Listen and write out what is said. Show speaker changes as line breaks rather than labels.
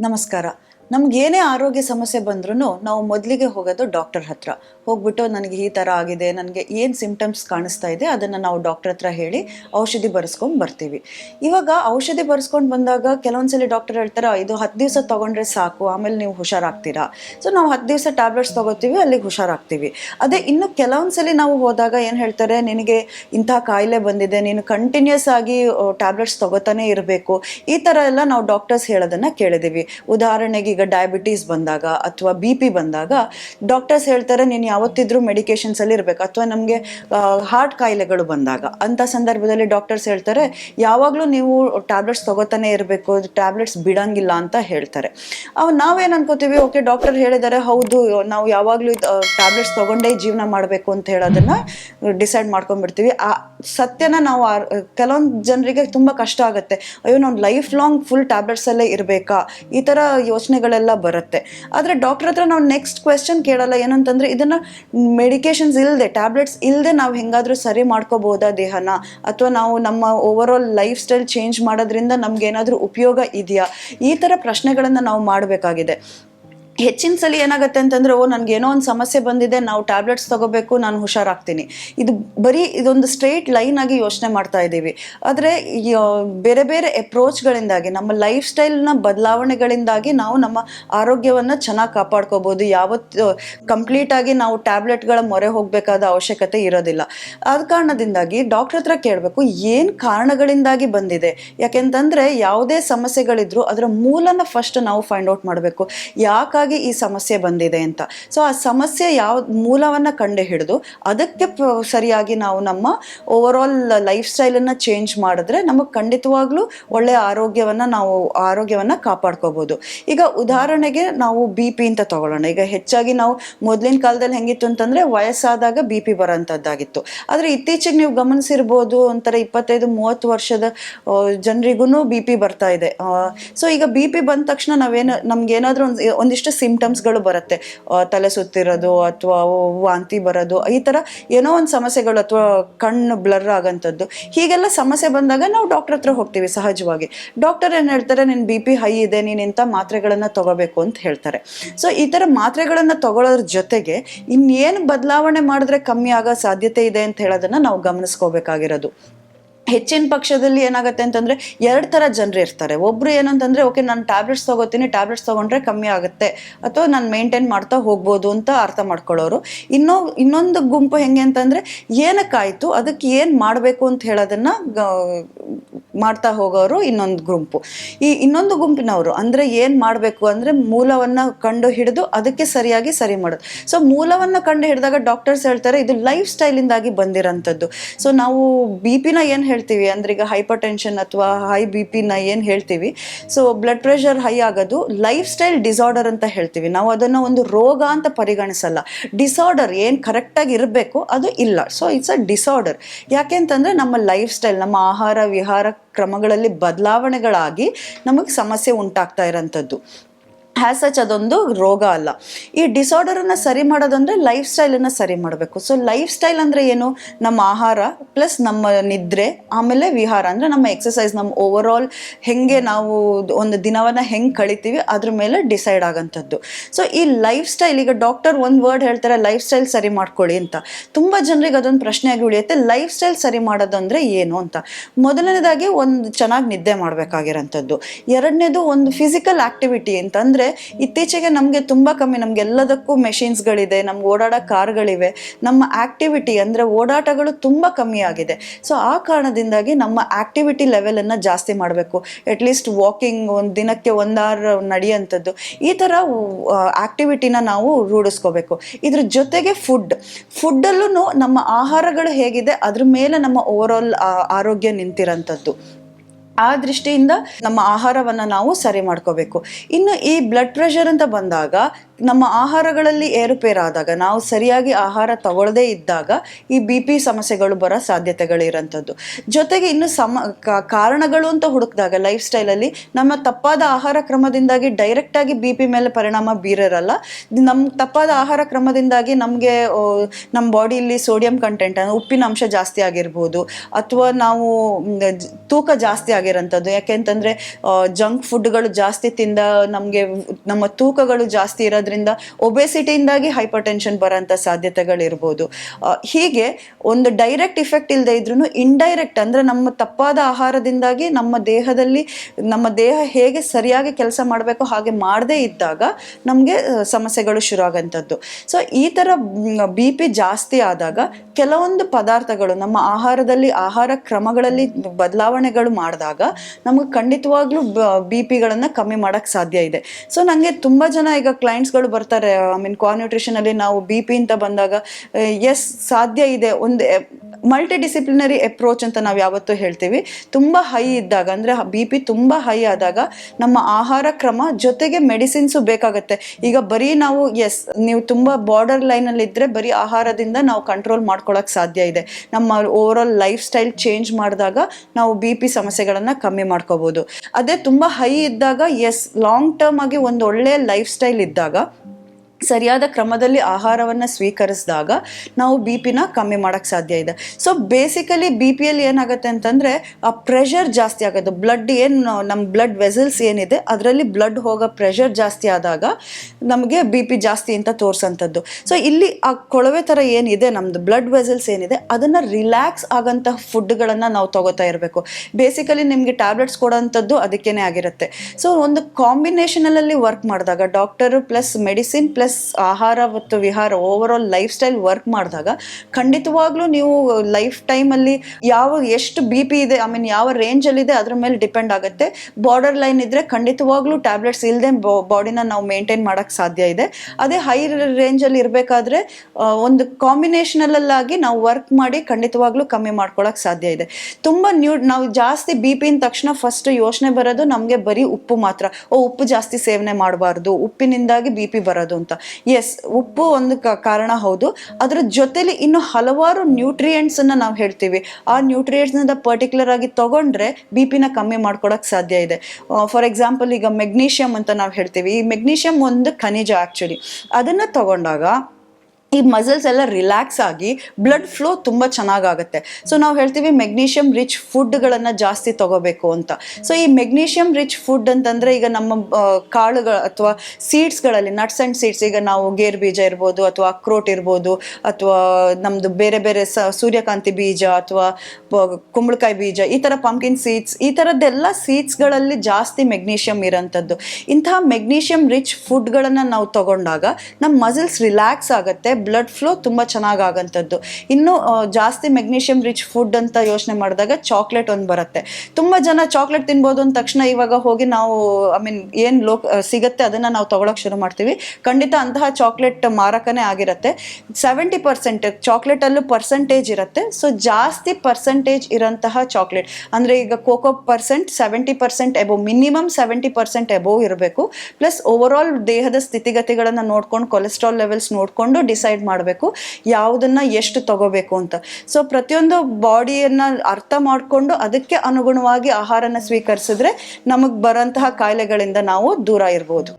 ನಮಸ್ಕಾರ ನಮ್ಗೆ ಏನೇ ಆರೋಗ್ಯ ಸಮಸ್ಯೆ ಬಂದ್ರೂ ನಾವು ಮೊದಲಿಗೆ ಹೋಗೋದು ಡಾಕ್ಟರ್ ಹತ್ರ. ಹೋಗ್ಬಿಟ್ಟು ನನಗೆ ಈ ಥರ ಆಗಿದೆ, ನನಗೆ ಏನು ಸಿಂಪ್ಟಮ್ಸ್ ಕಾಣಿಸ್ತಾ ಇದೆ ಅದನ್ನು ನಾವು ಡಾಕ್ಟರ್ ಹತ್ರ ಹೇಳಿ ಔಷಧಿ ಬರೆಸ್ಕೊಂಡು ಬರ್ತೀವಿ. ಇವಾಗ ಔಷಧಿ ಬರ್ಸ್ಕೊಂಡು ಬಂದಾಗ ಕೆಲವೊಂದ್ಸಲಿ ಡಾಕ್ಟರ್ ಹೇಳ್ತಾರೆ, ಇದು ಹತ್ತು ದಿವಸ ತೊಗೊಂಡ್ರೆ ಸಾಕು, ಆಮೇಲೆ ನೀವು ಹುಷಾರಾಗ್ತೀರಾ? ಸೊ ನಾವು ಹತ್ತು ದಿವಸ ಟ್ಯಾಬ್ಲೆಟ್ಸ್ ತೊಗೋತೀವಿ, ಅಲ್ಲಿಗೆ ಹುಷಾರಾಗ್ತೀವಿ. ಅದೇ ಇನ್ನು ಕೆಲವೊಂದ್ಸಲಿ ನಾವು ಹೋದಾಗ ಏನು ಹೇಳ್ತಾರೆ, ನಿನಗೆ ಇಂಥ ಕಾಯಿಲೆ ಬಂದಿದೆ, ನೀನು ಕಂಟಿನ್ಯೂಸ್ ಆಗಿ ಟ್ಯಾಬ್ಲೆಟ್ಸ್ ತಗೋತಾನೆ ಇರಬೇಕು. ಈ ಥರ ಎಲ್ಲ ನಾವು ಡಾಕ್ಟರ್ಸ್ ಹೇಳೋದನ್ನು ಕೇಳಿದ್ದೀವಿ ಉದಾಹರಣೆಗೆ ಈಗ ಡಯಾಬಿಟೀಸ್ ಬಂದಾಗ ಅಥವಾ ಬಿ ಪಿ ಬಂದಾಗ ಡಾಕ್ಟರ್ಸ್ ಹೇಳ್ತಾರೆ, ನೀನು ಯಾವತ್ತಿದ್ರೂ ಮೆಡಿಕೇಶನ್ಸ್ ಅಲ್ಲಿ ಇರಬೇಕು. ಅಥವಾ ನಮಗೆ ಹಾರ್ಟ್ ಕಾಯಿಲೆಗಳು ಬಂದಾಗ. ಅಂಥ ಸಂದರ್ಭದಲ್ಲಿ ಡಾಕ್ಟರ್ಸ್ ಹೇಳ್ತಾರೆ, ಯಾವಾಗಲೂ ನೀವು ಟ್ಯಾಬ್ಲೆಟ್ಸ್ ತಗೋತಾನೆ ಇರಬೇಕು ಟ್ಯಾಬ್ಲೆಟ್ಸ್ ಬಿಡಂಗಿಲ್ಲ ಅಂತ ಹೇಳ್ತಾರೆ. ಅವ ನಾವೇನು ಅನ್ಕೋತೀವಿ ಓಕೆ ಡಾಕ್ಟರ್ ಹೇಳಿದ್ದಾರೆ ಹೌದು, ನಾವು ಯಾವಾಗಲೂ ಟ್ಯಾಬ್ಲೆಟ್ಸ್ ತಗೊಂಡೇ ಜೀವನ ಮಾಡಬೇಕು ಅಂತ ಹೇಳೋದನ್ನ ಡಿಸೈಡ್ ಮಾಡ್ಕೊಂಡ್ಬಿಡ್ತೀವಿ. ಆ, ಸತ್ಯನ ನಾವು ಕೆಲವೊಂದು ಜನರಿಗೆ ತುಂಬ ಕಷ್ಟ ಆಗುತ್ತೆ. ಅಯ್ಯೋ ನಾವು ಲೈಫ್ ಲಾಂಗ್ ಫುಲ್ ಟ್ಯಾಬ್ಲೆಟ್ಸಲ್ಲೇ ಇರಬೇಕಾ? ಈ ಥರ ಯೋಚನೆಗಳೆಲ್ಲ ಬರುತ್ತೆ. ಆದರೆ ಡಾಕ್ಟರ್ ಹತ್ರ ನಾವು ನೆಕ್ಸ್ಟ್ ಕ್ವೆಶನ್ ಕೇಳಲ್ಲ ಏನಂತಂದರೆ ಇದನ್ನು ಮೆಡಿಕೇಶನ್ಸ್ ಇಲ್ಲದೆ ಟ್ಯಾಬ್ಲೆಟ್ಸ್ ಇಲ್ಲದೆ ನಾವು ಹೆಂಗಾದರೂ ಸರಿ ಮಾಡ್ಕೋಬೋದಾ ದೇಹನ? ಅಥವಾ ನಾವು ನಮ್ಮ over all life style change ಮಾಡೋದ್ರಿಂದ ನಮ್ಗೆ ಏನಾದರೂ ಉಪಯೋಗ ಇದೆಯಾ? ಈ ಥರ ಪ್ರಶ್ನೆಗಳನ್ನು ನಾವು ಮಾಡಬೇಕಾಗಿದೆ. ಹೆಚ್ಚಿನ ಸಲ ಏನಾಗುತ್ತೆ ಅಂತಂದ್ರೆ, ಓ ನನಗೆ ಏನೋ ಒಂದು ಸಮಸ್ಯೆ ಬಂದಿದೆ, ನಾವು ಟ್ಯಾಬ್ಲೆಟ್ಸ್ ತಗೋಬೇಕು, ನಾನು ಹುಷಾರಾಗ್ತೀನಿ. ಇದು ಬರೀ ಇದೊಂದು ಸ್ಟ್ರೈಟ್ ಲೈನ್ ಆಗಿ ಯೋಚನೆ ಮಾಡ್ತಾ ಇದ್ದೀವಿ. ಆದರೆ ಬೇರೆ ಬೇರೆ ಅಪ್ರೋಚ್ಗಳಿಂದಾಗಿ ನಮ್ಮ ಲೈಫ್ ಸ್ಟೈಲ್ನ ಬದಲಾವಣೆಗಳಿಂದಾಗಿ ನಾವು ನಮ್ಮ ಆರೋಗ್ಯವನ್ನು ಚೆನ್ನಾಗಿ ಕಾಪಾಡ್ಕೋಬೋದು. ಯಾವತ್ತು ಕಂಪ್ಲೀಟ್ ಆಗಿ ನಾವು ಟ್ಯಾಬ್ಲೆಟ್ಗಳ ಮೊರೆ ಹೋಗಬೇಕಾದ ಅವಶ್ಯಕತೆ ಇರೋದಿಲ್ಲ. ಆದ ಕಾರಣದಿಂದಾಗಿ ಡಾಕ್ಟರ್ ಹತ್ರ ಕೇಳಬೇಕು, ಏನು ಕಾರಣಗಳಿಂದಾಗಿ ಬಂದಿದೆ? ಯಾಕೆಂತಂದ್ರೆ, ಯಾವುದೇ ಸಮಸ್ಯೆಗಳಿದ್ರು ಅದರ ಮೂಲನ ಫಸ್ಟ್ ನಾವು ಫೈಂಡ್ ಔಟ್ ಮಾಡಬೇಕು. ಯಾಕಾಗಿ ಈ ಸಮಸ್ಯೆ ಬಂದಿದೆ ಅಂತ. ಸೊ ಆ ಸಮಸ್ಯೆ ಯಾವ ಮೂಲವನ್ನು ಕಂಡು ಹಿಡಿದು ಅದಕ್ಕೆ ಸರಿಯಾಗಿ ನಾವು ನಮ್ಮ ಓವರ್ ಆಲ್ ಲೈಫ್ ಸ್ಟೈಲನ್ನು ಚೇಂಜ್ ಮಾಡಿದ್ರೆ ನಮಗೆ ಖಂಡಿತವಾಗ್ಲೂ ಒಳ್ಳೆಯ ಆರೋಗ್ಯವನ್ನು ನಾವು, ಆರೋಗ್ಯವನ್ನು ಕಾಪಾಡ್ಕೋಬೋದು. ಈಗ ಉದಾಹರಣೆಗೆ ನಾವು ಬಿ ಪಿ ಅಂತ ತಗೊಳ್ಳೋಣ. ಈಗ ಹೆಚ್ಚಾಗಿ ನಾವು ಮೊದಲಿನ ಕಾಲದಲ್ಲಿ ಹೆಂಗಿತ್ತು ಅಂತಂದ್ರೆ ವಯಸ್ಸಾದಾಗ ಬಿ ಪಿ ಬರೋಂಥದ್ದಾಗಿತ್ತು ಆದರೆ ಇತ್ತೀಚೆಗೆ ನೀವು ಗಮನಿಸಿರ್ಬೋದು ಒಂಥರ ಇಪ್ಪತ್ತೈದು, ಮೂವತ್ತು ವರ್ಷದ ಜನರಿಗೂ ಬಿ ಪಿ ಬರ್ತಾ ಇದೆ. ಸೊ ಈಗ ಬಿ ಪಿ ಬಂದ ತಕ್ಷಣ ನಾವೇನು ನಮ್ಗೆ ಏನಾದರೂ ಒಂದು, ಒಂದಿಷ್ಟು ಸಿಂಪ್ಟಮ್ಸ್ಗಳು ಬರುತ್ತೆ. ತಲೆ ಸುತ್ತಿರೋದು ಅಥವಾ ವಾಂತಿ ಬರೋದು, ಈ ಥರ ಏನೋ ಒಂದು ಸಮಸ್ಯೆಗಳು ಅಥವಾ ಕಣ್ಣು ಬ್ಲರ್ ಆಗೋಂಥದ್ದು. ಹೀಗೆಲ್ಲ ಸಮಸ್ಯೆ ಬಂದಾಗ ನಾವು ಡಾಕ್ಟರ್ ಹತ್ರ ಹೋಗ್ತೀವಿ ಸಹಜವಾಗಿ. ಡಾಕ್ಟರ್ ಏನು ಹೇಳ್ತಾರೆ ನಿನ್ನ ಬಿ ಪಿ ಹೈ ಇದೆ, ನೀನು ಇಂಥ ಮಾತ್ರೆಗಳನ್ನು ತಗೋಬೇಕು ಅಂತ ಹೇಳ್ತಾರೆ. ಸೊ ಈ ಥರ ಮಾತ್ರೆಗಳನ್ನು ತಗೊಳ್ಳೋದ್ರ ಜೊತೆಗೆ ಇನ್ನೇನು ಬದಲಾವಣೆ ಮಾಡಿದ್ರೆ ಕಮ್ಮಿ ಆಗೋ ಸಾಧ್ಯತೆ ಇದೆ ಅಂತ ಹೇಳೋದನ್ನ ನಾವು ಗಮನಿಸ್ಕೋಬೇಕಾಗಿರೋದು. ಹೆಚ್ಚಿನ ಪಕ್ಷದಲ್ಲಿ ಏನಾಗುತ್ತೆ ಅಂತಂದ್ರೆ ಎರಡು ಥರ ಜನರು ಇರ್ತಾರೆ. ಒಬ್ರು ಏನಂತಂದ್ರೆ, ಓಕೆ, ನಾನು ಟ್ಯಾಬ್ಲೆಟ್ಸ್ ತಗೋತೀನಿ ಟ್ಯಾಬ್ಲೆಟ್ಸ್ ತಗೊಂಡ್ರೆ ಕಮ್ಮಿ ಆಗುತ್ತೆ. ಅಥವಾ ನಾನು ಮೇಂಟೈನ್ ಮಾಡ್ತಾ ಹೋಗ್ಬೋದು ಅಂತ ಅರ್ಥ ಮಾಡ್ಕೊಳ್ಳೋರು. ಇನ್ನೊ, ಇನ್ನೊಂದು ಗುಂಪು ಹೆಂಗೆ ಅಂತಂದ್ರೆ, ಏನಕ್ಕಾಯಿತು? ಅದಕ್ಕೆ ಏನು ಮಾಡಬೇಕು? ಅಂತ ಹೇಳೋದನ್ನ ಮಾಡ್ತಾ ಹೋಗೋರು ಇನ್ನೊಂದು ಗುಂಪು. ಈ ಇನ್ನೊಂದು ಗುಂಪಿನವರು ಅಂದರೆ ಏನು ಮಾಡಬೇಕು ಅಂದರೆ ಮೂಲವನ್ನು ಕಂಡು ಹಿಡಿದು ಅದಕ್ಕೆ ಸರಿಯಾಗಿ ಸರಿ ಮಾಡೋದು. ಸೊ ಮೂಲವನ್ನು ಕಂಡು ಹಿಡಿದಾಗ ಡಾಕ್ಟರ್ಸ್ ಹೇಳ್ತಾರೆ, ಇದು ಲೈಫ್ ಸ್ಟೈಲಿಂದಾಗಿ ಬಂದಿರೋಂಥದ್ದು. ಸೊ ನಾವು ಬಿ ಪಿನ ಏನು ಹೇಳ್ತೀವಿ ಅಂದ್ರೆ ಈಗ ಹೈಪರ್ ಟೆನ್ಷನ್ ಅಥವಾ ಹೈ ಬಿ ಪಿನ ಏನು ಹೇಳ್ತೀವಿ? ಸೊ ಬ್ಲಡ್ ಪ್ರೆಷರ್ ಹೈ ಆಗೋದು ಲೈಫ್ ಸ್ಟೈಲ್ ಡಿಸಾರ್ಡರ್ ಅಂತ ಹೇಳ್ತೀವಿ. ನಾವು ಅದನ್ನು ಒಂದು ರೋಗ ಅಂತ ಪರಿಗಣಿಸಲ್ಲ. ಡಿಸಾರ್ಡರ್ ಏನು ಕರೆಕ್ಟಾಗಿ ಇರಬೇಕು ಅದು ಇಲ್ಲ. ಸೊ ಇಟ್ಸ್ ಅ ಡಿಸಾರ್ಡರ್ ಯಾಕೆ ಅಂತಂದರೆ ನಮ್ಮ ಲೈಫ್ ಸ್ಟೈಲ್ ನಮ್ಮ ಆಹಾರ, ವಿಹಾರ ಕ್ರಮಗಳಲ್ಲಿ ಬದಲಾವಣೆಗಳಾಗಿ ನಮಗೆ ಸಮಸ್ಯೆ ಉಂಟಾಗ್ತಾ ಇರೋಂಥದ್ದು. ಹ್ಯಾಸ್ ಸಚ್ ಅದೊಂದು ರೋಗ ಅಲ್ಲ. ಈ ಡಿಸಾರ್ಡರನ್ನು ಸರಿ ಮಾಡೋದಂದರೆ ಲೈಫ್ ಸ್ಟೈಲನ್ನು ಸರಿ ಮಾಡಬೇಕು. ಸೊ ಲೈಫ್ ಸ್ಟೈಲ್ ಅಂದರೆ ಏನು? ನಮ್ಮ ಆಹಾರ ಪ್ಲಸ್ ನಮ್ಮ ನಿದ್ರೆ, ಆಮೇಲೆ ವಿಹಾರ. ಅಂದರೆ ನಮ್ಮ ಎಕ್ಸಸೈಸ್ ನಮ್ಮ ಓವರ್ ಆಲ್ ಹೆಂಗೆ ನಾವು ಒಂದು ದಿನವನ್ನು ಹೆಂಗೆ ಕಳಿತೀವಿ, ಅದ್ರ ಮೇಲೆ ಡಿಸೈಡ್ ಆಗೋಂಥದ್ದು. ಸೊ ಈ ಲೈಫ್ ಸ್ಟೈಲ್ ಈಗ ಡಾಕ್ಟರ್ ಒಂದು ವರ್ಡ್ ಹೇಳ್ತಾರೆ ಲೈಫ್ ಸ್ಟೈಲ್ ಸರಿ ಮಾಡ್ಕೊಳ್ಳಿ ಅಂತ. ತುಂಬ ಜನರಿಗೆ ಅದೊಂದು ಪ್ರಶ್ನೆಯಾಗಿ ಉಳಿಯುತ್ತೆ ಲೈಫ್ ಸ್ಟೈಲ್ ಸರಿ ಮಾಡೋದು ಅಂದರೆ ಏನು ಅಂತ. ಮೊದಲನೇದಾಗಿ ಒಂದು ಚೆನ್ನಾಗಿ ನಿದ್ದೆ ಮಾಡಬೇಕಾಗಿರೋಂಥದ್ದು. ಎರಡನೇದು ಒಂದು ಫಿಸಿಕಲ್ ಆ್ಯಕ್ಟಿವಿಟಿ ಅಂತಂದರೆ ಇತ್ತೀಚೆಗೆ ನಮಗೆ ತುಂಬ ಕಮ್ಮಿ ನಮಗೆಲ್ಲದಕ್ಕೂ ಮೆಷಿನ್ಸ್ಗಳಿದೆ ನಮ್ಗೆ ಓಡಾಡೋ ಕಾರ್ಗಳಿವೆ. ನಮ್ಮ ಆಕ್ಟಿವಿಟಿ ಅಂದರೆ ಓಡಾಟಗಳು ತುಂಬ ಕಮ್ಮಿ ಆಗಿದೆ. ಸೊ ಆ ಕಾರಣದಿಂದಾಗಿ ನಮ್ಮ ಆಕ್ಟಿವಿಟಿ ಲೆವೆಲನ್ನು ಜಾಸ್ತಿ ಮಾಡಬೇಕು. ಅಟ್ಲೀಸ್ಟ್ ವಾಕಿಂಗ್ ಒಂದು ದಿನಕ್ಕೆ ಒಂದಾರು ನಡೆಯುವಂಥದ್ದು ಈ ಥರ ಆಕ್ಟಿವಿಟಿನ ನಾವು ರೂಢಿಸ್ಕೋಬೇಕು. ಇದ್ರ ಜೊತೆಗೆ ಫುಡ್ ಫುಡ್ಡಲ್ಲೂ ನಮ್ಮ ಆಹಾರಗಳು ಹೇಗಿದೆ, ಅದ್ರ ಮೇಲೆ ನಮ್ಮ ಓವರ್ ಆಲ್ ಆರೋಗ್ಯ ನಿಂತಿರೋಂಥದ್ದು. ಆ ದೃಷ್ಟಿಯಿಂದ ನಮ್ಮ ಆಹಾರವನ್ನು ನಾವು ಸರಿ ಮಾಡ್ಕೋಬೇಕು. ಇನ್ನು ಈ ಬ್ಲಡ್ ಪ್ರೆಷರ್ ಅಂತ ಬಂದಾಗ ನಮ್ಮ ಆಹಾರಗಳಲ್ಲಿ ಏರುಪೇರಾದಾಗ, ನಾವು ಸರಿಯಾಗಿ ಆಹಾರ ತಗೊಳ್ಳದೇ ಇದ್ದಾಗ ಈ ಬಿ ಪಿ ಸಮಸ್ಯೆಗಳು ಬರೋ ಸಾಧ್ಯತೆಗಳಿರೋಂಥದ್ದು. ಜೊತೆಗೆ ಇನ್ನು ಸಮ ಕಾರಣಗಳು ಅಂತ ಹುಡುಕಿದಾಗ ಲೈಫ್ ಸ್ಟೈಲಲ್ಲಿ ನಮ್ಮ ತಪ್ಪಾದ ಆಹಾರ ಕ್ರಮದಿಂದಾಗಿ ಡೈರೆಕ್ಟಾಗಿ ಬಿ ಪಿ ಮೇಲೆ ಪರಿಣಾಮ ಬೀರಿರಲ್ಲ. ನಮ್ಮ ತಪ್ಪಾದ ಆಹಾರ ಕ್ರಮದಿಂದಾಗಿ ನಮಗೆ ನಮ್ಮ ಬಾಡಿಯಲ್ಲಿ ಸೋಡಿಯಂ ಕಂಟೆಂಟ್ ಉಪ್ಪಿನ ಅಂಶ ಜಾಸ್ತಿ ಆಗಿರ್ಬೋದು, ಅಥವಾ ನಾವು ತೂಕ ಜಾಸ್ತಿ ಆಗಿರೋಂಥದ್ದು. ಯಾಕೆಂತಂದರೆ ಜಂಕ್ ಫುಡ್ಗಳು ಜಾಸ್ತಿ ತಿಂದ ನಮಗೆ, ನಮ್ಮ ತೂಕಗಳು ಜಾಸ್ತಿ ಇರೋದ್ರಿಂದ ಒಬೆಸಿಟಿಯಿಂದಾಗಿ ಹೈಪರ್ ಟೆನ್ಷನ್ ಬರೋಂಥ ಸಾಧ್ಯತೆಗಳಿರ್ಬೋದು. ಹೀಗೆ ಒಂದು ಡೈರೆಕ್ಟ್ ಇಫೆಕ್ಟ್ ಇಲ್ಲದೆ ಇದ್ರೂ ಇಂಡೈರೆಕ್ಟ್ ಅಂದರೆ ನಮ್ಮ ತಪ್ಪಾದ ಆಹಾರದಿಂದಾಗಿ ನಮ್ಮ ದೇಹದಲ್ಲಿ, ನಮ್ಮ ದೇಹ ಹೇಗೆ ಸರಿಯಾಗಿ ಕೆಲಸ ಮಾಡಬೇಕು ಹಾಗೆ ಮಾಡದೇ ಇದ್ದಾಗ ನಮಗೆ ಸಮಸ್ಯೆಗಳು ಶುರು ಆಗೋಂಥದ್ದು ಸೊ ಈ ಥರ ಬಿ ಪಿ ಜಾಸ್ತಿ ಆದಾಗ ಕೆಲವೊಂದು ಪದಾರ್ಥಗಳು ನಮ್ಮ ಆಹಾರದಲ್ಲಿ, ಆಹಾರ ಕ್ರಮಗಳಲ್ಲಿ ಬದಲಾವಣೆಗಳು ಮಾಡಿದಾಗ ನಮಗೆ ಖಂಡಿತವಾಗ್ಲೂ ಬಿ ಪಿಗಳನ್ನು ಕಮ್ಮಿ ಮಾಡೋಕ್ಕೆ ಸಾಧ್ಯ ಇದೆ. ಸೊ ನನಗೆ ತುಂಬ ಜನ ಈಗ ಕ್ಲೈಂಟ್ಸ್ಗಳು ಬರ್ತಾರೆ. ಐ ಮೀನ್ ಕಾನ್ಯೂಟ್ರಿಷನಲ್ಲಿ ನಾವು ಬಿ ಪಿ ಅಂತ ಬಂದಾಗ ಎಸ್ ಸಾಧ್ಯ ಇದೆ. ಒಂದು ಮಲ್ಟಿ ಡಿಸಿಪ್ಲಿನರಿ ಅಪ್ರೋಚ್ ಅಂತ ನಾವು ಯಾವತ್ತೂ ಹೇಳ್ತೀವಿ. ತುಂಬ ಹೈ ಇದ್ದಾಗ, ಅಂದರೆ ಬಿ ಪಿ ತುಂಬ ಹೈ ಆದಾಗ, ನಮ್ಮ ಆಹಾರ ಕ್ರಮ ಜೊತೆಗೆ ಮೆಡಿಸಿನ್ಸು ಬೇಕಾಗುತ್ತೆ. ಈಗ ಬರೀ ನಾವು ಎಸ್ ನೀವು ತುಂಬ ಬಾರ್ಡರ್ ಲೈನಲ್ಲಿ ಇದ್ದರೆ ಬರೀ ಆಹಾರದಿಂದ ನಾವು ಕಂಟ್ರೋಲ್ ಮಾಡ್ಕೊಳ್ಳೋಕೆ ಸಾಧ್ಯ ಇದೆ. ನಮ್ಮ over all life style change ಮಾಡಿದಾಗ ನಾವು ಬಿ ಪಿ ಸಮಸ್ಯೆಗಳನ್ನು ಕಮ್ಮಿ ಮಾಡ್ಕೋಬೋದು. ಅದೇ ತುಂಬ ಹೈ ಇದ್ದಾಗ ಎಸ್ ಲಾಂಗ್ ಟರ್ಮ್ ಆಗಿ ಒಂದು ಒಳ್ಳೆಯ ಲೈಫ್ ಸ್ಟೈಲ್ ಇದ್ದಾಗ ಸರಿಯಾದ ಕ್ರಮದಲ್ಲಿ ಆಹಾರವನ್ನು ಸ್ವೀಕರಿಸಿದಾಗ ನಾವು ಬಿ ಪಿನ ಕಮ್ಮಿ ಮಾಡೋಕ್ಕೆ ಸಾಧ್ಯ ಇದೆ. ಸೊ ಬೇಸಿಕಲಿ ಬಿ ಪಿಯಲ್ಲಿ ಏನಾಗುತ್ತೆ ಅಂತಂದರೆ, ಆ ಪ್ರೆಷರ್ ಜಾಸ್ತಿ ಆಗೋದು. ಬ್ಲಡ್ ಏನು ನಮ್ಮ ಬ್ಲಡ್ ವೆಸಲ್ಸ್ ಏನಿದೆ, ಅದರಲ್ಲಿ ಬ್ಲಡ್ ಹೋಗೋ ಪ್ರೆಷರ್ ಜಾಸ್ತಿ ಆದಾಗ ನಮಗೆ ಬಿ ಪಿ ಜಾಸ್ತಿ ಅಂತ ತೋರಿಸೋಂಥದ್ದು. ಸೊ ಇಲ್ಲಿ ಆ ಕೊಳವೆ ಥರ ಏನಿದೆ ನಮ್ಮದು ಬ್ಲಡ್ ವೆಸಲ್ಸ್ ಏನಿದೆ, ಅದನ್ನು ರಿಲ್ಯಾಕ್ಸ್ ಆಗೋಂಥ ಫುಡ್ಗಳನ್ನು ನಾವು ತಗೋತಾ ಇರಬೇಕು. ಬೇಸಿಕಲಿ ನಿಮಗೆ ಟ್ಯಾಬ್ಲೆಟ್ಸ್ ಕೊಡೋಂಥದ್ದು ಅದಕ್ಕೇ ಆಗಿರುತ್ತೆ. ಸೊ ಒಂದು ಕಾಂಬಿನೇಷನಲ್ಲಿ ವರ್ಕ್ ಮಾಡಿದಾಗ ಡಾಕ್ಟರು ಪ್ಲಸ್ ಮೆಡಿಸಿನ್ ಪ್ಲಸ್ ಆಹಾರ ಮತ್ತು ವಿಹಾರ over all life style work ಮಾಡಿದಾಗ ಖಂಡಿತವಾಗ್ಲೂ ನೀವು ಲೈಫ್ ಟೈಮಲ್ಲಿ ಯಾವ ಎಷ್ಟು ಬಿ ಪಿ ಇದೆ ಐ ಮೀನ್ ಯಾವ ರೇಂಜಲ್ಲಿದೆ ಅದ್ರ ಮೇಲೆ ಡಿಪೆಂಡ್ ಆಗುತ್ತೆ. ಬಾರ್ಡರ್ ಲೈನ್ ಇದ್ದರೆ ಖಂಡಿತವಾಗ್ಲೂ ಟ್ಯಾಬ್ಲೆಟ್ಸ್ ಇಲ್ಲದೆ ಬಾಡಿನ ನಾವು ಮೇಂಟೈನ್ ಮಾಡೋಕ್ಕೆ ಸಾಧ್ಯ ಇದೆ. ಅದೇ ಹೈ ರೇಂಜಲ್ಲಿ ಇರಬೇಕಾದ್ರೆ ಒಂದು ಕಾಂಬಿನೇಷನಲ್ಲಾಗಿ ನಾವು ವರ್ಕ್ ಮಾಡಿ ಖಂಡಿತವಾಗ್ಲೂ ಕಮ್ಮಿ ಮಾಡ್ಕೊಳ್ಳೋಕೆ ಸಾಧ್ಯ ಇದೆ. ತುಂಬ ನ್ಯೂ ನಾವು ಜಾಸ್ತಿ ಬಿ ಪಿ ತಕ್ಷಣ ಫಸ್ಟ್ ಯೋಚನೆ ಬರೋದು ನಮಗೆ ಬರೀ ಉಪ್ಪು ಮಾತ್ರ. ಓ, ಉಪ್ಪು ಜಾಸ್ತಿ ಸೇವನೆ ಮಾಡಬಾರ್ದು, ಉಪ್ಪಿನಿಂದಾಗಿ ಬಿ ಪಿ ಬರೋದು ಅಂತ. ಎಸ್ ಉಪ್ಪು ಒಂದು ಕಾರಣ ಹೌದು. ಅದರ ಜೊತೆಲಿ ಇನ್ನು ಹಲವಾರು ನ್ಯೂಟ್ರಿಯೆಂಟ್ಸ್ ಅನ್ನ ನಾವು ಹೇಳ್ತೀವಿ. ಆ ನ್ಯೂಟ್ರಿಯೆಂಟ್ಸ್ನ ಪರ್ಟಿಕ್ಯುಲರ್ ಆಗಿ ತಗೊಂಡ್ರೆ ಬಿ ಪಿನ ಕಮ್ಮಿ ಮಾಡ್ಕೊಡಕ್ ಸಾಧ್ಯ ಇದೆ. ಫಾರ್ ಎಕ್ಸಾಂಪಲ್ ಈಗ ಮೆಗ್ನೀಷಿಯಂ ಅಂತ ನಾವು ಹೇಳ್ತೀವಿ. ಈ ಮೆಗ್ನೀಷಿಯಂ ಒಂದು ಖನಿಜ ಆ್ಯಕ್ಚುಲಿ ಅದನ್ನು ತಗೊಂಡಾಗ ಈ ಮಸಲ್ಸ್ ಎಲ್ಲ ರಿಲ್ಯಾಕ್ಸ್ ಆಗಿ ಬ್ಲಡ್ ಫ್ಲೋ ತುಂಬ ಚೆನ್ನಾಗಾಗುತ್ತೆ. ಸೊ ನಾವು ಹೇಳ್ತೀವಿ ಮೆಗ್ನೀಷಿಯಂ ರಿಚ್ ಫುಡ್ಗಳನ್ನು ಜಾಸ್ತಿ ತಗೋಬೇಕು ಅಂತ. ಸೊ ಈ ಮೆಗ್ನೀಷಿಯಂ ರಿಚ್ ಫುಡ್ ಅಂತಂದರೆ ಈಗ ನಮ್ಮ ಕಾಳುಗಳು ಅಥವಾ ಸೀಡ್ಸ್ಗಳಲ್ಲಿ ನಟ್ಸ್ ಆ್ಯಂಡ್ ಸೀಡ್ಸ್ ಈಗ ನಾವು ಗೇರ್ ಬೀಜ ಇರ್ಬೋದು ಅಥವಾ ಅಕ್ರೋಟ್ ಇರ್ಬೋದು ಅಥವಾ ನಮ್ಮದು ಬೇರೆ ಬೇರೆ ಸೂರ್ಯಕಾಂತಿ ಬೀಜ ಅಥವಾ ಕುಂಬಳಕಾಯಿ ಬೀಜ, ಈ ಥರ ಪಂಕಿನ್ ಸೀಡ್ಸ್ ಈ ಥರದ್ದೆಲ್ಲ ಸೀಡ್ಸ್ಗಳಲ್ಲಿ ಜಾಸ್ತಿ ಮೆಗ್ನೀಷಿಯಂ ಇರೋಂಥದ್ದು. ಇಂತಹ ಮೆಗ್ನೀಷಿಯಂ ರಿಚ್ ಫುಡ್ಗಳನ್ನು ನಾವು ತಗೊಂಡಾಗ ನಮ್ಮ ಮಸಲ್ಸ್ ರಿಲ್ಯಾಕ್ಸ್ ಆಗುತ್ತೆ ಬ್ಲಡ್ ಫ್ಲೋ ತುಂಬ ಚೆನ್ನಾಗಿ ಆಗೋಂಥದ್ದು ಇನ್ನು ಜಾಸ್ತಿ ಮೆಗ್ನೀಷಿಯಂ ರಿಚ್ ಫುಡ್ ಅಂತ ಯೋಚನೆ ಮಾಡಿದಾಗ ಚಾಕ್ಲೇಟ್ ಒಂದು ಬರುತ್ತೆ. ತುಂಬ ಜನ ಚಾಕ್ಲೇಟ್ ತಿನ್ಬೋದು ಅಂದ ತಕ್ಷಣ ಇವಾಗ ಹೋಗಿ ನಾವು ಐ ಮೀನ್ ಏನು ಲೋಕ್ ಸಿಗುತ್ತೆ ಅದನ್ನು ನಾವು ತಗೊಳಕ್ಕೆ ಶುರು ಮಾಡ್ತೀವಿ. ಖಂಡಿತ ಅಂತಹ ಚಾಕ್ಲೇಟ್ ಮಾರಕನೇ ಆಗಿರುತ್ತೆ. ಸೆವೆಂಟಿ ಪರ್ಸೆಂಟ್ ಚಾಕ್ಲೇಟಲ್ಲೂ ಪರ್ಸೆಂಟೇಜ್ ಇರುತ್ತೆ. ಸೊ ಜಾಸ್ತಿ ಪರ್ಸೆಂಟೇಜ್ ಇರೋಂತಹ ಚಾಕ್ಲೇಟ್ ಅಂದರೆ ಈಗ cocoa percent seventy percent above minimum seventy percent above ಇರಬೇಕು. ಪ್ಲಸ್ ಓವರ್ ಆಲ್ ದೇಹದ ಸ್ಥಿತಿಗತಿಗಳನ್ನು ನೋಡ್ಕೊಂಡು ಕೊಲೆಸ್ಟ್ರಾಲ್ ಲೆವೆಲ್ಸ್ ನೋಡಿಕೊಂಡು ಡಿಸೈಡ್ ಮಾಡಬೇಕು, ಯಾವುದನ್ನ ಎಷ್ಟು ತಗೋಬೇಕು ಅಂತ. ಸೊ ಪ್ರತಿಯೊಂದು ಬಾಡಿಯನ್ನ ಅರ್ಥ ಮಾಡಿಕೊಂಡು ಅದಕ್ಕೆ ಅನುಗುಣವಾಗಿ ಆಹಾರನ ಸ್ವೀಕರಿಸಿದ್ರೆ ನಮಗೆ ಬರೋಂತಹ ಕಾಯಿಲೆಗಳಿಂದ ನಾವು ದೂರ ಇರ್ಬೋದು.